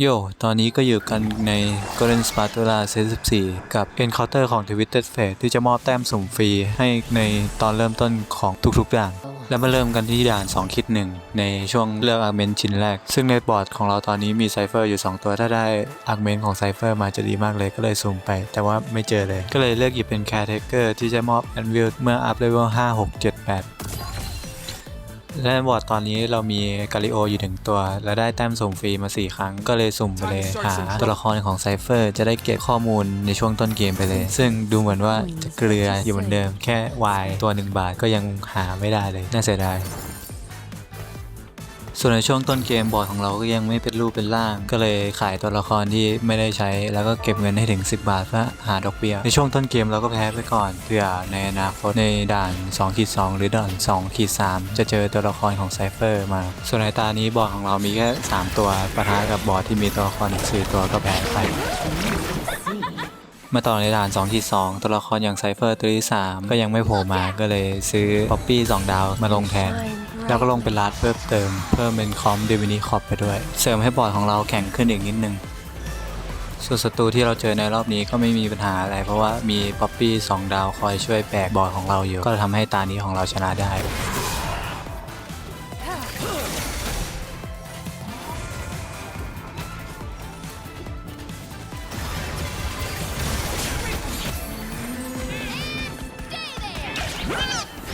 โย ตอนนี้ก็อยู่กันใน Golden Spatula 74กับ Encounter ของ Twisted Fate ที่จะมอบแต้มสุ่มฟรีให้ในตอนเริ่มต้นของทุกๆอย่างแล้วมาเริ่มกันที่ด่าน 2 คิด 1 ในช่วงเลือกอาร์เมนชิ้นแรก ซึ่งในบอร์ดของเราตอนนี้มีไซเฟอร์อยู่ 2 ตัวถ้าได้อาร์เมนของไซเฟอร์มาจะดีมากเลยก็เลยสุ่มไป แต่ว่าไม่เจอเลย ก็เลยเลือกหยิบเป็น Caretaker ที่จะมอบ Anvil เมื่ออัพเลเวล5 6 7 8 และในบอร์ดตอนนี้เรามีกาลิโออยู่ถึงตัว และได้แต้มสุ่มฟรีมา 4 ครั้ง ก็เลยสุ่มไปเลยหาตัวละครของไซเฟอร์จะได้เก็บข้อมูลในช่วงต้นเกมไปเลย ซึ่งดูเหมือนว่าจะเกลืออยู่เหมือนเดิม แค่วายตัว 1 บาทก็ยังหาไม่ได้เลย น่าเสียดาย ส่วนในช่วงต้นเกมบอร์ดของเราก็ยังไม่เป็นรูปเป็นร่าง ก็เลยขายตัวละครที่ไม่ได้ใช้ แล้วก็เก็บเงินให้ถึง 10 บาทเพื่อหาดอกเบี้ยในช่วงต้นเกมเราก็แพ้ไปก่อนเผื่อในอนาคตในด่าน2ขีด2หรือด่าน2ขีด3จะเจอตัวละครของไซเฟอร์มา ส่วนในตานี้บอร์ดของเรามีแค่ 3 ตัวปะทะกับบอร์ดที่มีตัวละครอีก4ตัวก็แพ้ไปมาต่อในด่าน2ที่2ตัวละครอย่างไซเฟอร์ตัวที่3ก็ยังไม่โผล่มาก็เลยซื้อป๊อปปี้2ดาวมาลงแทน แล้วก็ลงเป็นลาดเพิ่มเติม เพิ่มเป็นคอมเดวินีคอปไปด้วย เสริมให้บอร์ดของเราแข็งขึ้นอีกนิดนึง ส่วนศัตรูที่เราเจอในรอบนี้ก็ไม่มีปัญหาอะไร เพราะว่ามีป๊อปปี้สองดาวคอยช่วยแบกบอร์ดของเราอยู่ ก็ทำให้ตานี้ของเราชนะได้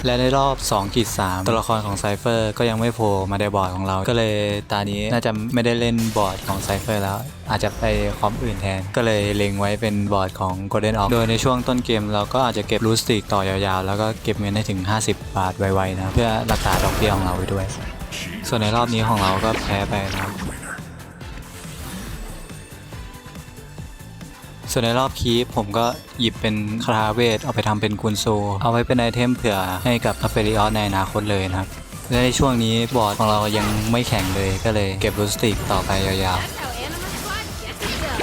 และในรอบ2ขีด3ตัวละครของไซเฟอร์ก็ยังไม่โผล่มาในบอร์ดของเรา ก็เลยตานี้น่าจะไม่ได้เล่นบอร์ดของไซเฟอร์แล้ว อาจจะไปคอมอื่นแทน ก็เลยเล็งไว้เป็นบอร์ดของ Golden Ox โดยในช่วงต้นเกมเราก็อาจจะเก็บรูสติกต่อยาวๆ แล้วก็เก็บเงินได้ถึง 50 บาทไวๆนะ เพื่อรักษาดอกเบี้ยของเราไว้ด้วย ส่วนในรอบนี้ของเราก็แพ้ไปนะครับ ส่วนในรอบคีปผมก็หยิบเป็นคาราเวทเอาไปทำเป็นกุนโซ เอาไว้เป็นไอเทมเผื่อให้กับอเฟริออสในอนาคตเลยนะครับและในช่วงนี้บอร์ดของเรายังไม่แข็งเลยก็เลยเก็บรูสติกต่อไปยาว That's how Animus Squad gets it done.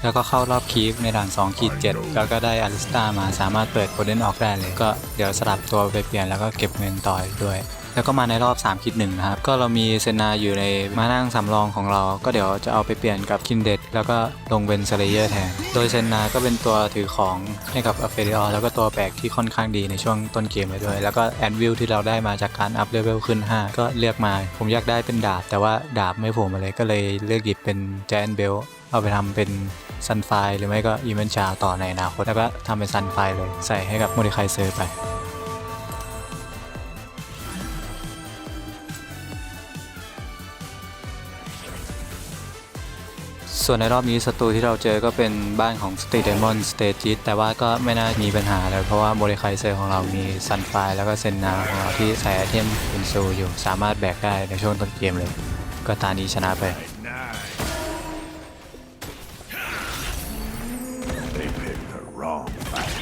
ๆแล้วก็เข้ารอบคีปในด่าน2ขีด7แล้วก็ได้อลิสตามาสามารถเปิดโกลเด้นออกได้เลย ก็เดี๋ยวสลับตัวไปเปลี่ยนแล้วก็เก็บเงินต่ออีกด้วย แล้วก็มาในรอบ 3 คิดหนึ่งนะครับ ก็เรามีเซนาอยู่ในมานั่งสำรองของเรา ก็เดี๋ยวจะเอาไปเปลี่ยนกับคินเดดแล้วก็ลงเป็นเซเลเยอร์แทน โดยเซนาก็เป็นตัวถือของให้กับอเฟริออแล้วก็ตัวแบกที่ค่อนข้างดีในช่วงต้นเกมเลยด้วย แล้วก็แอนวิลที่เราได้มาจากการอัพเลเวลขึ้น 5 ก็เลือกมา ผมอยากได้เป็นดาบ แต่ว่าดาบไม่โผล่มาเลยก็เลยเลือกหยิบเป็นแจนเบลเอาไปทำเป็นซันไฟหรือไม่ก็อีเวนชาต่อในอนาคตแล้วก็ทำเป็นซันไฟเลยใส่ให้กับโมดิคายเซอร์ไป ส่วนในรอบนี้ศัตรูที่เราเจอก็เป็นบ้านของสเตเดมอนสเตจิตแต่ว่าก็ไม่น่ามีปัญหาเลยเพราะว่าโมเดคายเซอร์ของเรามีซันไฟแล้วก็เซนนาของเราที่ใส่ไอเทมเป็นซูอยู่สามารถแบกได้ในช่วงต้นเกมเลย ก็ตานี้ชนะไป They picked the wrong fight.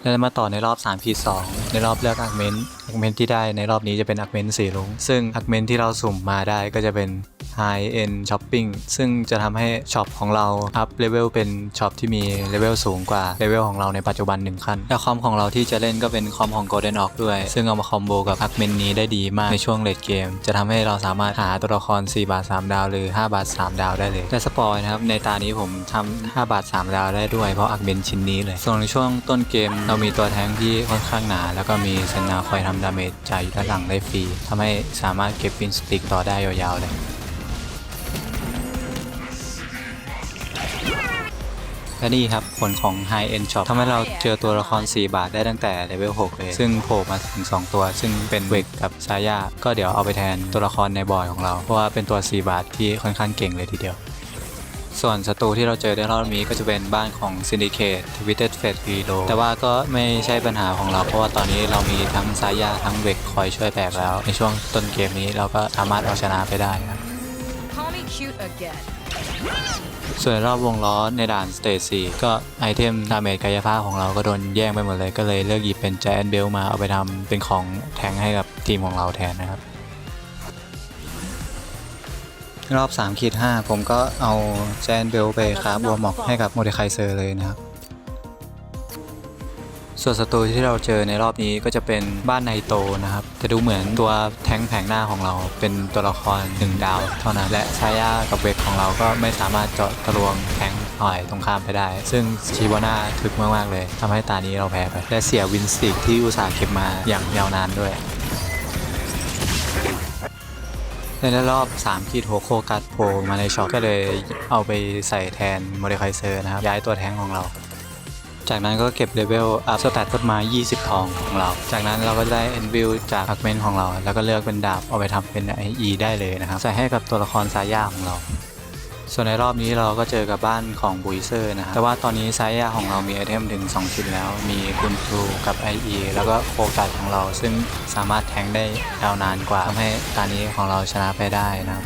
แล้วมาต่อในรอบ3พี2ในรอบเลือกอักเมนอักเมนที่ได้ในรอบนี้จะเป็นอักเมนสีลุงซึ่งอักเมนที่เราสุ่มมาได้ก็จะเป็น High End Shopping ซึ่งจะทำให้ช็อปของเราอัพเลเวลเป็นช็อปที่มีเลเวลสูงกว่าเลเวลของเราในปัจจุบันหนึ่งขั้นและคอมของเราที่จะเล่นก็เป็นคอมของ Golden Ox ด้วย ซึ่งเอามาคอมโบกับอักเมนนี้ได้ดีมากในช่วงเลดเกม จะทำให้เราสามารถหาตัวละคร 4 บาท 3 ดาว หรือ 5 บาท 3 ดาวได้เลยแต่สปอยนะครับ ในตานี้ผมทำ5บาท 3 ดาวได้ด้วยเพราะอักเมนชิ้นนี้เลย ส่วนในช่วงต้นเกมเรามีตัวแทงที่ค่อนข้างหนา แล้วก็มีเซนนาคอยทำดาเมจจ่ายด้านหลังได้ฟรีทำให้สามารถเก็บฟินสติกต่อได้ยาวๆเลย และนี่ครับผลของ High End Shop ทำให้เราเจอตัวละคร 4 บาทได้ตั้งแต่เลเวล 6 เลย ซึ่งโผล่มาถึง 2 ตัว ซึ่งเป็นเวกกับซายาก็เดี๋ยวเอาไปแทนตัวละครในบอร์ดของเรา เพราะว่าเป็นตัว 4 บาทที่ค่อนข้างเก่งเลยทีเดียว ส่วนศัตรูที่เราเจอในรอบนี้ก็จะเป็นบ้านของ Syndicate Twisted Fate Hero แต่ว่าก็ไม่ใช่ปัญหาของเรา เพราะว่าตอนนี้เรามีทั้งซายาทั้งเวกคอยช่วยแบกแล้ว ในช่วงต้นเกมนี้เราก็สามารถเอาชนะไปได้ครับ ส่วนรอบวงล้อในด่านสเตจ4ก็ไอเทมดาเมจกายภาพของเราก็โดนแย่งไปหมดเลยก็เลยเลือกหยิบเป็นแจนเบลมาเอาไปทำเป็นของแทงให้กับทีมของเราแทนนะครับ รอบ3ขีด5ผมก็เอาแจนเบลไปครับบัวหมอกให้กับโมเดคายเซอร์เลยนะครับ ส่วนศัตรูที่เราเจอในรอบนี้ก็จะเป็นบ้านไนโตนะครับ จะดูเหมือนตัวแท้งแผงหน้าของเราเป็นตัวละครหนึ่งดาว เท่านั้นและซาย่ากับเวกของเราก็ไม่สามารถเจาะทะลวงแทงอ่อยตรงข้ามไปได้ ซึ่งชีวาน่าถึกมากๆเลยทำให้ตานี้เราแพ้ไปและเสียวินสติกที่อุตส่าห์เก็บมาอย่างยาวนานด้วยในรอบ 3 ขีดโฮโคกัดโผล่มาในช็อปก็เลยเอาไปใส่แทนโมเดลไคเซอร์นะครับ ย้ายตัวแท้งของเรา จากนั้นก็เก็บเลเวลอัพสแตทต้นไม้ 20 ทองของเรา จากนั้นเราก็ได้เอ็นวิวจากอักเมนของเรา แล้วก็เลือกเป็นดาบเอาไปทำเป็น IE ได้เลยนะครับ ใส่ให้กับตัวละครซาย่าของเรา ส่วนในรอบนี้เราก็เจอกับบ้านของบุยเซอร์นะครับแต่ว่าตอนนี้ซาย่าของเรามีไอเทมถึง 2 ชิ้นแล้ว มีกุนทูกับ IE แล้วก็โคกัดของเรา ซึ่งสามารถแทงได้ยาวนานกว่าทำให้ตอนนี้ของเราชนะไปได้นะครับ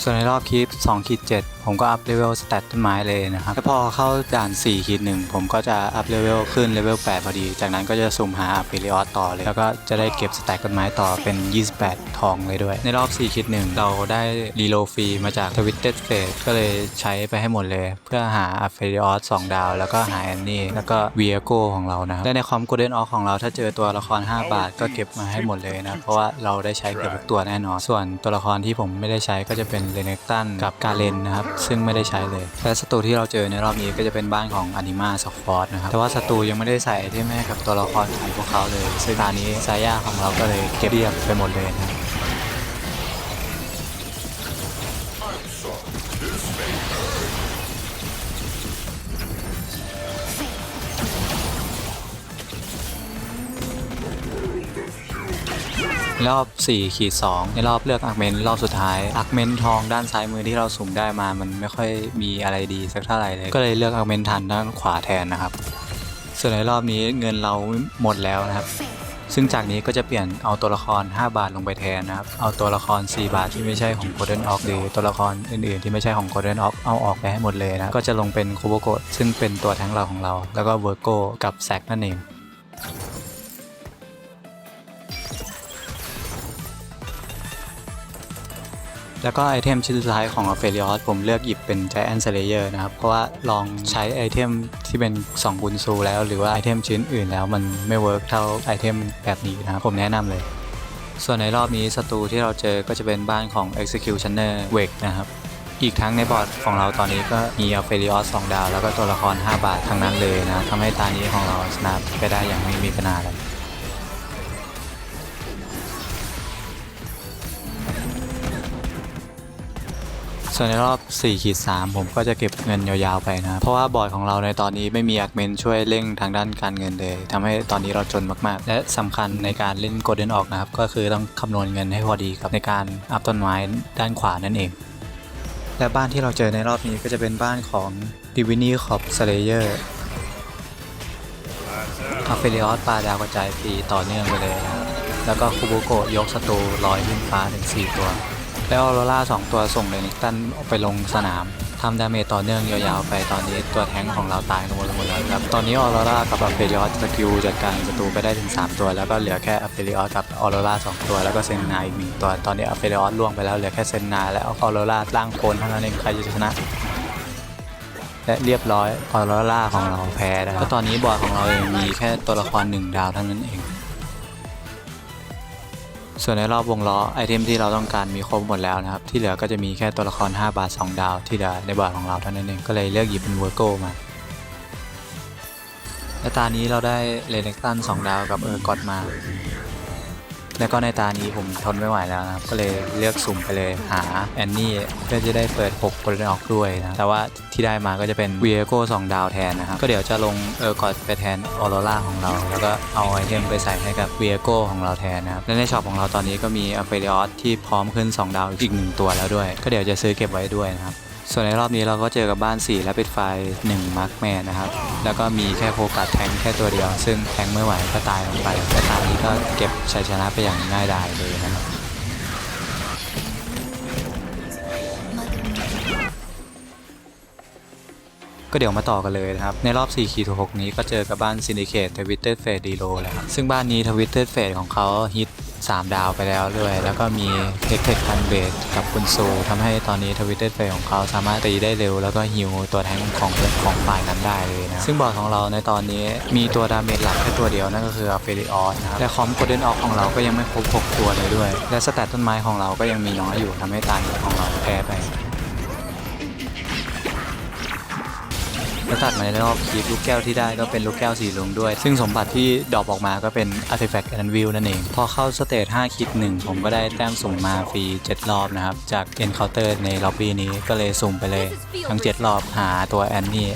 ส่วนในรอบคลิป2ขีด7ผมก็อัพเลเวลสแตทต้นไม้เลยนะครับแล้วพอเข้าด่าน4ขีด1ผมก็จะอัพเลเวลขึ้นเลเวล8พอดี จากนั้นก็จะสุ่มหาอัพเปริออสต่อเลย แล้วก็จะได้เก็บสแตทต้นไม้ต่อเป็น 28 ทองเลยด้วย ในรอบ4ขีด1เราได้รีโลฟรีมาจากทวิตเต็ดเฟสก็เลยใช้ไปให้หมดเลย เพื่อหาอัพเปริออส2ดาว แล้วก็หาแอนนี่แล้วก็เวียโกของเรานะครับและในคอมโกลเด้นออของเราถ้าเจอตัวละคร 5 บาทก็เก็บมาให้หมดเลยนะเพราะว่าเราได้ใช้เกือบทุกตัวแน่นอน ส่วนตัวละครที่ผมไม่ได้ใช้ก็จะเป็นเรเนกตันกับกาเลนนะครับ ซึ่งไม่ได้ใช้เลยและศัตรูที่เราเจอในรอบนี้ก็จะเป็นบ้านของอนิมาสฟอร์ดนะครับ แต่ว่าศัตรูยังไม่ได้ใส่ไอเทมให้กับตัวละครของพวกเขาเลยซึ่งตอนนี้ซาย่าของเราก็เลยเก็บเรียบไปหมดเลยนะ รับรอบ4ขีด2ในรอบเลือกอักเมนรอบสุดท้าย อักเมนทองด้านซ้ายมือที่เราสุ่มได้มา มันไม่ค่อยมีอะไรดีสักเท่าไหร่เลย ก็เลยเลือกอักเมนทันด้านขวาแทนนะครับ ส่วนในรอบนี้เงินเราหมดแล้วนะครับ ซึ่งจากนี้ก็จะเปลี่ยนเอาตัวละคร 5 บาทลงไปแทนนะครับ เอาตัวละคร 4 บาทที่ไม่ใช่ของ Golden Ox หรือตัวละครอื่นๆ ที่ไม่ใช่ของ Golden Ox เอาออกไปให้หมดเลยนะ ก็จะลงเป็นโคโบโกะซึ่งเป็นตัวแทงเราของเรา แล้วก็เวอร์โกกับแซกนั่นเอง แล้วก็ไอเทมชิ้นสุดท้ายของอ p h e l i o s ผมเลือกหยิบเป็น Giant Slayer นะครับ เพราะว่าลองใช้ไอเทมที่เป็น2กุนซูแล้ว หรือว่าไอเทมชิ้นอื่นแล้วมันไม่เวิร์กเท่าไอเทมแบบนี้นะครับผมแนะนำเลย ส่วนในรอบนี้ศัตรูที่เราเจอก็จะเป็นบ้านของ Executioner w a k นะครับอีกทั้งในบอร์ดของเราตอนนี้ก็มีอ p h e l i o s 2ดาว แล้วก็ตัวละคร 5 บาททั้งนั้นเลยนะทำให้ตานี้ของเราชนะไปได้อย่างไม่มีปัญหาเลย ส่วนในรอบ4ขีด3ผมก็จะเก็บเงินยาวๆไปนะ เพราะว่าบอร์ดของเราในตอนนี้ไม่มีอักเมนช่วยเร่งทางด้านการเงินเลยทำให้ตอนนี้เราจนมากๆ และสำคัญในการเล่นโกลเด้นออกนะครับ ก็คือต้องคำนวณเงินให้พอดีกับในการอัพต้นไม้ด้านขวานั่นเอง และบ้านที่เราเจอในรอบนี้ก็จะเป็นบ้านของ Divini Corp Slayer อัฟเฟลิออสปลาดาวกระจายฟรีต่อเนื่องไปเลยนะแล้วก็คูโบโกะยกศัตรูลอยขึ้นฟ้าถึง4ตัว แล้วออโรรา2ตัวส่งเลนิกตันออกไปลงสนามทำดาเมจต่อเนื่องยาวๆไปตอนนี้ตัวแท้งของเราตายลงหมดแล้วครับ ตอนนี้ออโรรากับอัฟเฟลิออสสกิลจัดการศัตรูไปได้ถึง 3 ตัว แล้วก็เหลือแค่อัฟเฟลิออสกับออโรรา2ตัวแล้วก็เซนนาอีกหนึ่งตัว ตอนนี้อัฟเฟลิออสล่วงไปแล้วเหลือแค่เซนนาและออโรราล่างโคนเท่านั้นเองใครจะชนะและเรียบร้อยออโรราของเราแพ้แล้วก็ตอนนี้บอร์ดของเราเองมีแค่ตัวละครหนึ่งดาวเท่านั้นเอง ส่วนในรอบวงล้อไอเทมที่เราต้องการมีครบหมดแล้วนะครับ ที่เหลือก็จะมีแค่ตัวละคร 5 บาท 2 ดาว ที่เหลือในบอร์ดของเราเท่านั้นเอง ก็เลยเลือกหยิบเป็นเวอร์โกมาและตานี้เราได้เลเนกตัน2ดาวกับเออร์กอดมา แล้วก็ในตานี้ผมทนไม่ไหวแล้วนะครับ ก็เลยเลือกสุ่มไปเลยหาแอนนี่เพื่อจะได้เปิด6คนออกด้วยนะ แต่ว่าที่ได้มาก็จะเป็นเวียโก้2ดาวแทนนะครับ ก็เดี๋ยวจะลงเออร์กอดไปแทนออโรราของเรา แล้วก็เอาไอเทมไปใส่ให้กับเวียโก้ของเราแทนนะครับ และในช็อปของเราตอนนี้ก็มีอเฟ l ิออสที่พร้อมขึ้น 2 ดาวอีก 1 ตัวแล้วด้วย ก็เดี๋ยวจะซื้อเก็บไว้ด้วยนะครับ ส่วนในรอบนี้เราก็เจอกับบ้าน 4 และปิดไฟ1มาร์คแมนนะครับ แล้วก็มีแค่โฟกัสแทงแค่ตัวเดียว ซึ่งแทงไม่ไหวก็ตายลงไปและตอนนี้ก็เก็บชัยชนะไปอย่างง่ายดายเลยนะครับก็เดี๋ยวมาต่อกันเลยนะครับ ในรอบ4ขีด6นี้ก็เจอกับบ้าน Syndicate Twisted Fate d e l o แล้วซึ่งบ้านนี้ Twisted Fate ของเขาฮิต 3 ดาวไปแล้วด้วย แล้วก็มีเทคเทคคันเบสกับคุณซูทำให้ตอนนี้ทวิตเตอร์เฟของเขาสามารถตีได้เร็ว แล้วก็ฮิวตัวแทงของของฝ่ายนั้นได้เลยนะ ซึ่งบอร์ดของเราในตอนนี้มีตัวดาเมจหลักแค่ตัวเดียวนั่นก็คืออเฟริออสนะครับและคอมโกลเด้นออกของเราก็ยังไม่ครบ6ตัวเลยด้วย และสแตตต้นไม้ของเราก็ยังมีน้อยอยู่ทำให้ตานี้ของเราแพ้ไป และตัดมาในรอบคีบลูกแก้วที่ได้ก็เป็นลูกแก้วสีลุงด้วย ซึ่งสมบัติที่ดรอปออกมาก็เป็น Artifact and View นั่นเอง พอเข้าสเตจ5คิดหนึ่งผมก็ได้แต้มสุ่มมาฟรี 7 รอบนะครับ จาก Encounter ในล็อบบี้นี้ก็เลยสุ่มไปเลย ทั้ง 7 รอบหาตัวแอนนี่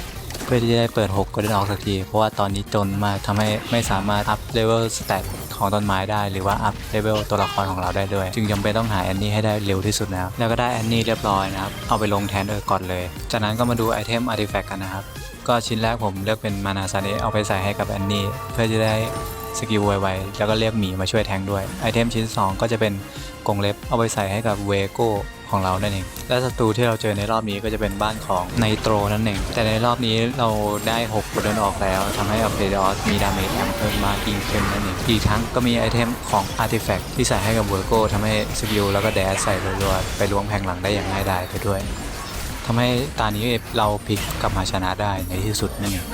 เพื่อที่จะได้เปิด6ก็ได้ออกสักที เพราะว่าตอนนี้จนมากทำให้ไม่สามารถอัพเลเวลสเตตของต้นไม้ได้ หรือว่าอัพเลเวลตัวละครของเราได้ด้วย จึงจำเป็นต้องหาแอนนี่ให้ได้เร็วที่สุดแล้วแล้วก็ได้แอนนี่เรียบร้อยนะครับ เอาไปลงแทนเออร์ก่อนเลย จากนั้นก็มาดูไอเทมอาร์ติแฟกต์กันนะครับ ก็ชิ้นแรกผมเลือกเป็นมานาซาเนะเอาไปใส่ให้กับแอนนี่เพื่อจะได้สกิลไวๆแล้วก็เรียกหมีมาช่วยแทงด้วย ไอเทมชิ้น 2 ก็จะเป็นกรงเล็บเอาไปใส่ให้กับเวโก้ของเรานั่นเอง และศัตรูที่เราเจอในรอบนี้ก็จะเป็นบ้านของไนโตรนั่นเอง แต่ในรอบนี้เราได้6กเดินออกแล้วทำให้อัพเดออสมีดาเมจแอมเพิ่มมากยิ่งขึ้นนั่นเอง อีกทั้งก็มีไอเทมของอาร์ติแฟกต์ที่ใส่ให้กับเวโก้ทำให้สกิลแล้วก็แดสใส่รัวๆไปล้วงแผงหลังได้อย่างง่ายดายไปด้วย ทำให้ตานี้เราพลิกกลับมาชนะได้ในที่สุดนั่นเอง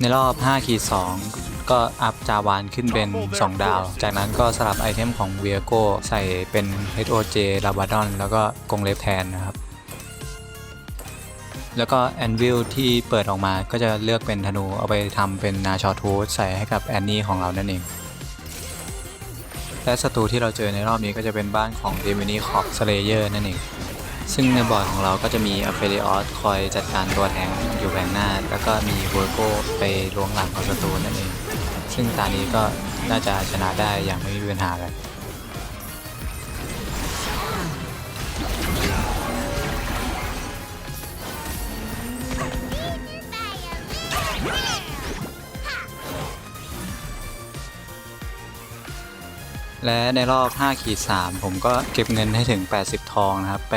ในรอบ5ขีด2ก็อัพจาวานขึ้นเป็น 2 ดาว จากนั้นก็สลับไอเทมของเวียโกใส่เป็น HOJ ลาบาดอนแล้วก็กงเล็บแทนนะครับ แล้วก็แอนวิลที่เปิดออกมาก็จะเลือกเป็นธนูเอาไปทำเป็นนาชอทูธใส่ให้กับแอนนี่ของเรานั่นเอง และศัตรูที่เราเจอในรอบนี้ก็จะเป็นบ้านของ d e m i n i c o p s l a y e r นั่นเอง ซึ่งในบอร์ดของเราก็จะมีอเฟริออสคอยจัดการตัวแทงอยู่แผงหน้า แล้วก็มีเวอร์โกไปล้วงหลังของศัตรูนั่นเอง ซึ่งตานี้ก็น่าจะชนะได้อย่างไม่มีปัญหาเลย และในรอบ5ขีด3ผมก็เก็บเงินให้ถึง 80 ทองนะครับ ไป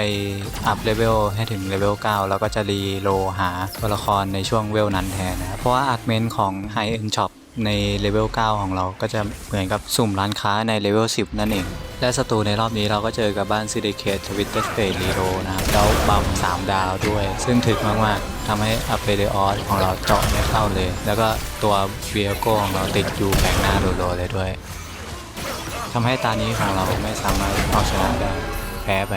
อัพเลเวลให้ถึงเลเวล9แล้วก็จะรีโลหาตัวละครในช่วงเวลนั้นแทนนะครับ เพราะว่าอาร์เมนของ High End Shop ในเลเวล 9 ของเราก็จะเหมือนกับสุ่มร้านค้าในเลเวล 10 นั่นเอง และศัตรูในรอบนี้เราก็เจอกับบ้าน s ิ d i c a t e Twitter Space Hero นะครับ แล้วบัม3 ดาวด้วย ซึ่งถึกมาก ๆทำให้อัพเ e ออสของเราเจาะไม่เข้าเลย แล้วก็ตัวเวียโกของเราติดอยู่แผงหน้าโลๆเลยด้วย ทำให้ตานี้ของเราไม่สามารถเอาชนะได้แพ้ไป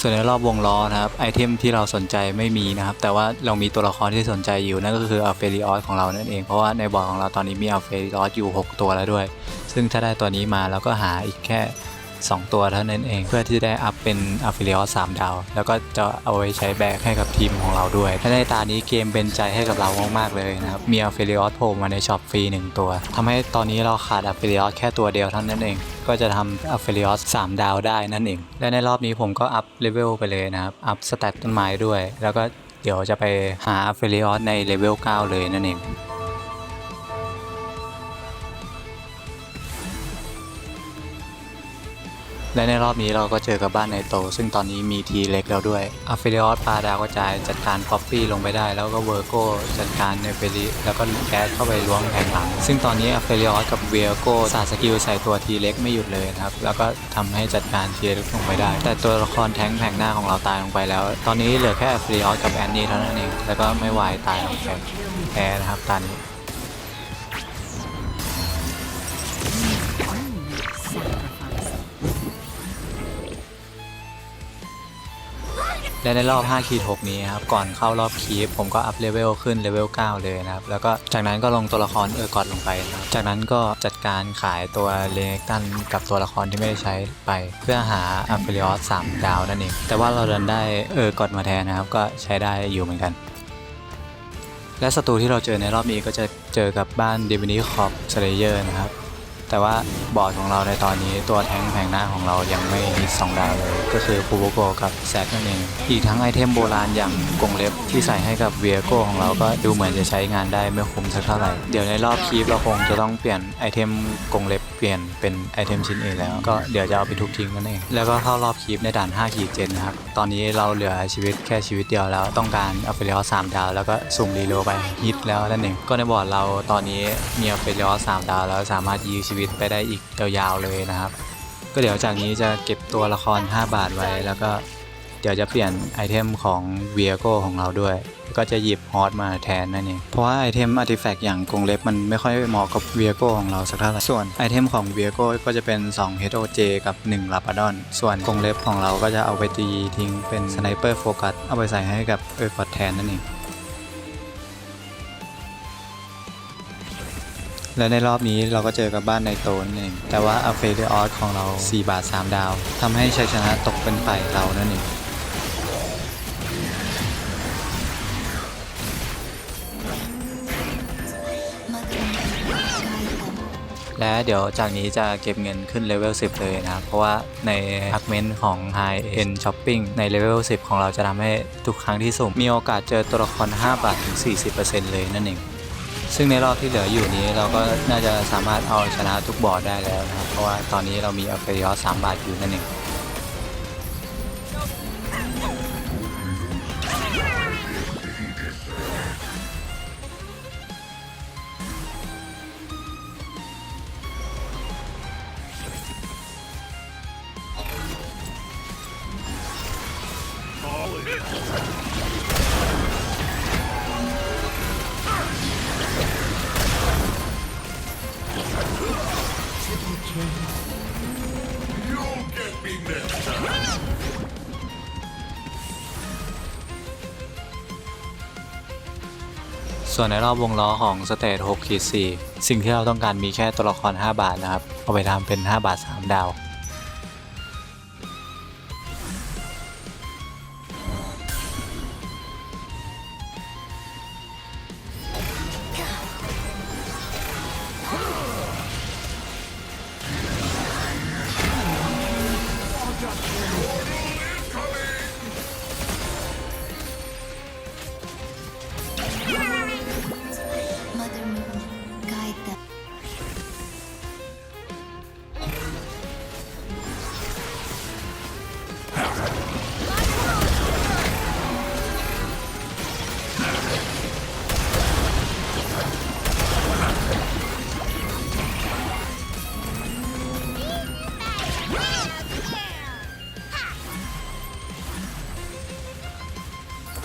ส่วนในรอบวงล้อนะครับไอเทมที่เราสนใจไม่มีนะครับ แต่ว่าเรามีตัวละครที่สนใจอยู่นั่นก็คืออัลเฟริออสของเรานั่นเองเพราะว่าในบอร์ดของเราตอนนี้มีอัลเฟริออสอยู่ 6 ตัวแล้วด้วย ซึ่งถ้าได้ตัวนี้มาเราก็หาอีกแค่ 2 ตัวเท่านั้นเอง เพื่อที่จะได้อัพเป็นอัลเฟริออส3ดาว แล้วก็จะเอาไว้ใช้แบกให้กับทีมของเราด้วยและในตานี้เกมเป็นใจให้กับเรามากๆเลยนะครับ มีอัลเฟริออสโผล่มาในช็อปฟรี 1 ตัวทำให้ตอนนี้เราขาดอัลเฟริออสแค่ตัวเดียวเท่านั้นเองก็จะทำอัลเฟริออส3ดาวได้นั่นเอง และในรอบนี้ผมก็อัพเลเวลไปเลยนะครับ อัพสแตตต้นไม้ด้วย แล้วก็เดี๋ยวจะไปหาอัลเฟริออสในเลเวล9เลยนั่นเอง และในรอบนี้เราก็เจอกับบ้านในโต ซึ่งตอนนี้มีทีเล็กแล้วด้วยอัฟเฟลิออสปาดาวกระจายจัดการป๊อปปี้ลงไปได้ แล้วก็เวอร์โกจัดการเนเฟลิแล้วก็แก๊สเข้าไปล้วงแผงหลัง ซึ่งตอนนี้อัฟเฟลิออสกับเวอร์โกสาดสกิลใส่ตัวทีเล็กไม่หยุดเลยนะครับ แล้วก็ทำให้จัดการทีเล็กลงไปได้ แต่ตัวละครแท้งแผงหน้าของเราตายลงไปแล้ว ตอนนี้เหลือแค่อัฟเฟลิออสกับแอนนี่เท่านั้นเอง แล้วก็ไม่ไหวตายลงไปแพ้นะครับตอนนี้ และในรอบ5ขีด6นี้ครับ ก่อนเข้ารอบคีฟผมก็อัพเลเวลขึ้นเลเวล 9 เลยนะครับ แล้วก็จากนั้นก็ลงตัวละครเออร์กอดลงไปนะครับจากนั้นก็จัดการขายตัวเลเนตันกับตัวละครที่ไม่ได้ใช้ไป เพื่อหาอัมเฟลิออส3ดาวนั่นเอง แต่ว่าเราดันได้เออร์กอดมาแทนนะครับ ก็ใช้ได้อยู่เหมือนกัน และศัตรูที่เราเจอในรอบนี้ก็จะเจอกับบ้าน d i v i n i c o p s l a y e r นะครับ แต่ว่าบอร์ดของเราในตอนนี้ตัวแท้งแผงหน้าของเรายังไม่ฮิตสองดาวเลย ก็คือคูโบโกกับแซกนั่นเอง อีกทั้งไอเทมโบราณอย่างกงเล็บที่ใส่ให้กับเวียโกของเราก็ดูเหมือนจะใช้งานได้ไม่คุ้มสักเท่าไหร่ เดี๋ยวในรอบคีปเราคงจะต้องเปลี่ยนไอเทมกงเล็บเปลี่ยนเป็นไอเทมชิ้นอื่นแล้ว ก็เดี๋ยวจะเอาไปทุบทิ้งนั่นเอง แล้วก็เข้ารอบคีปในด่าน5ขีดเจนนะครับ ตอนนี้เราเหลือชีวิตแค่ชีวิตเดียวแล้ว ต้องการเอาไปเลี้ยสามดาว แล้วก็สุ่มรีโลไปฮิตแล้วนั่นเอง ก็ในบอร์ดเราตอนนี้มีอาไปเลี้ยสามดาวแล้วสามารถยื้อชีวิตไปได้อีกยาวๆเลยนะครับ ก็เดี๋ยวจากนี้จะเก็บตัวละคร 5 บาทไว้แล้วก็เดี๋ยวจะเปลี่ยนไอเทมของเวียโกของเราด้วย ก็จะหยิบฮอตมาแทนนั่นเอง เพราะว่าไอเทมอาร์ติแฟกต์อย่างกรงเล็บมันไม่ค่อยเหมาะกับเวียโกของเราสักเท่าไหร่ ส่วนไอเทมของเวียโกก็จะเป็น 2 HOJ กับ 1ลาปาดอน ส่วนกรงเล็บของเราก็จะเอาไปตีทิ้งเป็นสไนเปอร์โฟกัสเอาไปใส่ให้กับเออร์กอดแทนนั่นเอง และในรอบนี้เราก็เจอกับบ้านในโตนนเองแต่ว่าอัลเฟเดออสของเรา 4 บาท 3 ดาวทำให้ชัยชนะตกเป็นฝ่ายเรานั่นเองและเดี๋ยวจากนี้จะเก็บเงินขึ้นเลเวล 10 เลยนะครับ เพราะว่าในพักเมนต์ของ High End Shopping ในเลเวล 10 ของเราจะทำให้ทุกครั้งที่สุ่ม มีโอกาสเจอตัวละคร 5 บาท ถึง 40%เลยนั่นเอง ซึ่งในรอบที่เหลืออยู่นี้เราก็น่าจะสามารถเอาชนะทุกบอร์ดได้แล้วนะครับ เพราะว่าตอนนี้เรามีอัลเฟยอสส3บาทอยู่นั่นเอง ส่วนในรอบวงล้อของสเตท6ขีด4สิ่งที่เราต้องการมีแค่ตัวละคร 5 บาทนะครับ เอาไปทำเป็น 5 บาท 3 ดาว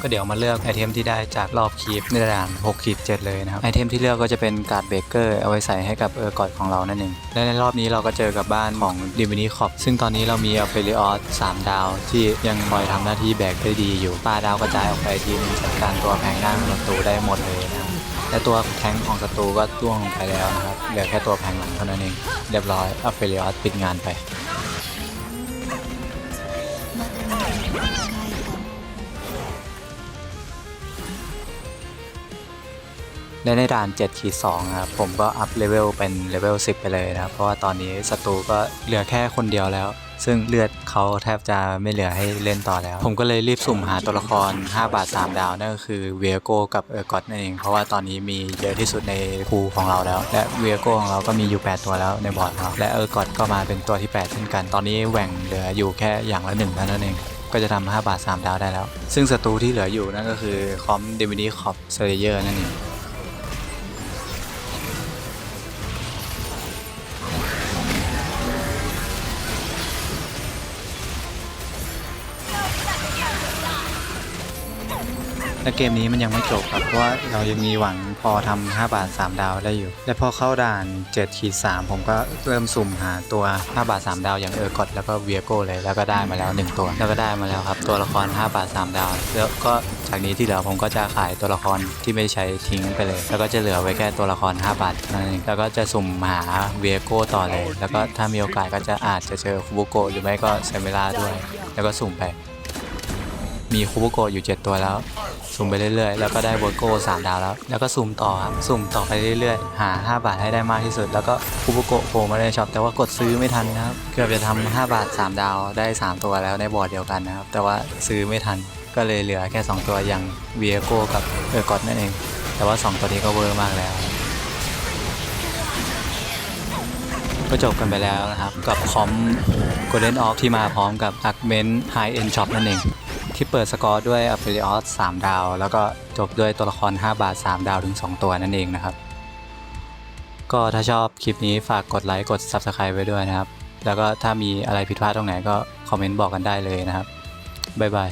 ก็เดี๋ยวมาเลือกไอเทมที่ได้จากรอบคีปในด่าน6ขีด7เลยนะครับไอเทมที่เลือกก็จะเป็นการ์ดเบเกอร์เอาไว้ใส่ให้กับเออร์กอดของเรานั่นเองและในรอบนี้เราก็เจอกับบ้านของดิมินีคอปซึ่งตอนนี้เรามีอัลเฟริออส3ดาว ที่ยังคอยทำหน้าที่แบกได้ดีอยู่ป้าดาวกระจายออกไปทีนึงจัดการตัวแผงหน้าของศัตรูได้หมดเลยนะและตัวแทงของศัตรูก็ร่วงลงไปแล้วนะครับเหลือแค่ตัวแผงหลังเท่านั้นเองเรียบร้อยอัลเฟริออสปิดงานไป และในด่าน7ขีด2ครับผมก็อัพเลเวลเป็นเลเวล10 ไปเลยนะครับ เพราะว่าตอนนี้ศัตรูก็เหลือแค่คนเดียวแล้ว ซึ่งเลือดเขาแทบจะไม่เหลือให้เล่นต่อแล้ว ผมก็เลยรีบสุ่มหาตัวละคร 5 บาท 3 ดาวนั่นก็คือเวียโกกับเออร์กอตนั่นเอง เพราะว่าตอนนี้มีเยอะที่สุดในภูของเราแล้ว และเวียโกของเราก็มีอยู่ 8 ตัวแล้วในบอร์ดเราและเออร์กอตก็มาเป็นตัวที่ 8 เช่นกัน ตอนนี้แหว่งเหลืออยู่แค่อย่างละหนึ่งเท่านั้นเองก็จะทำ5บาท 3 ดาวได้แล้ว ซึ่งศัตรูที่เหลืออยู่นั่นก็คือคอมเดมินีคอปเซเยอร์นั่นเอง และเกมนี้มันยังไม่จบครับเพราะว่าเรายังมีหวังพอทำ5บาท 3 ดาวได้อยู่ และพอเข้าด่าน7ขีด3ผมก็เริ่มสุ่มหาตัว 5 บาท 3 ดาวอย่างเออร์กอดแล้วก็เวียโก้เลยแล้วก็ได้มาแล้ว 1 ตัว แล้วก็ได้มาแล้วครับ ตัวละคร 5 บาท 3 ดาว แล้วก็จากนี้ที่เหลือผมก็จะขายตัวละครที่ไม่ใช้ทิ้งไปเลย แล้วก็จะเหลือไว้แค่ตัวละคร 5 บาทนั่นเองแล้วก็จะสุ่มหาเวียโก้ต่อเลย แล้วก็ถ้ามีโอกาสก็จะอาจจะเจอคูบุโกะหรือไม่ก็เซมิล่าด้วย แล้วก็สุ่มไป มีคูโบโกะอยู่ 7 ตัวแล้วสุ่มไปเรื่อยๆ แล้วก็ได้เวอร์โก้3ดาวแล้ว แล้วก็สุ่มต่อครับสุ่มต่อไปเรื่อยๆ หา 5 บาทให้ได้มากที่สุด แล้วก็คูโบโกะโผล่มาในช็อปแต่ว่ากดซื้อไม่ทันนะครับ เกือบจะทำ5บาท 3 ดาวได้ 3 ตัวแล้วในบอร์ดเดียวกันนะครับ แต่ว่าซื้อไม่ทันก็เลยเหลือแค่ 2 ตัวอย่างเวียโก้กับเออร์กอตนั่นเอง แต่ว่า 2 ตัวนี้ก็เวอร์มากแล้วก็จบกันไปแล้วนะครับ กับคอม Golden Off ที่มาพร้อมกับ Augment High End Shop นั่นเอง ที่เปิดสกอร์ด้วย a p h e l i o s 3ดาว แล้วก็จบด้วยตัวละคร 5 บาท 3 ดาวถึง 2 ตัวนั่นเองนะครับ ก็ถ้าชอบคลิปนี้ฝากกดไลค์กด Subscribe ไว้ด้วยนะครับ แล้วก็ถ้ามีอะไรผิดพลาดตรงไหนก็คอมเมนต์บอกกันได้เลยนะครับบ๊ายบาย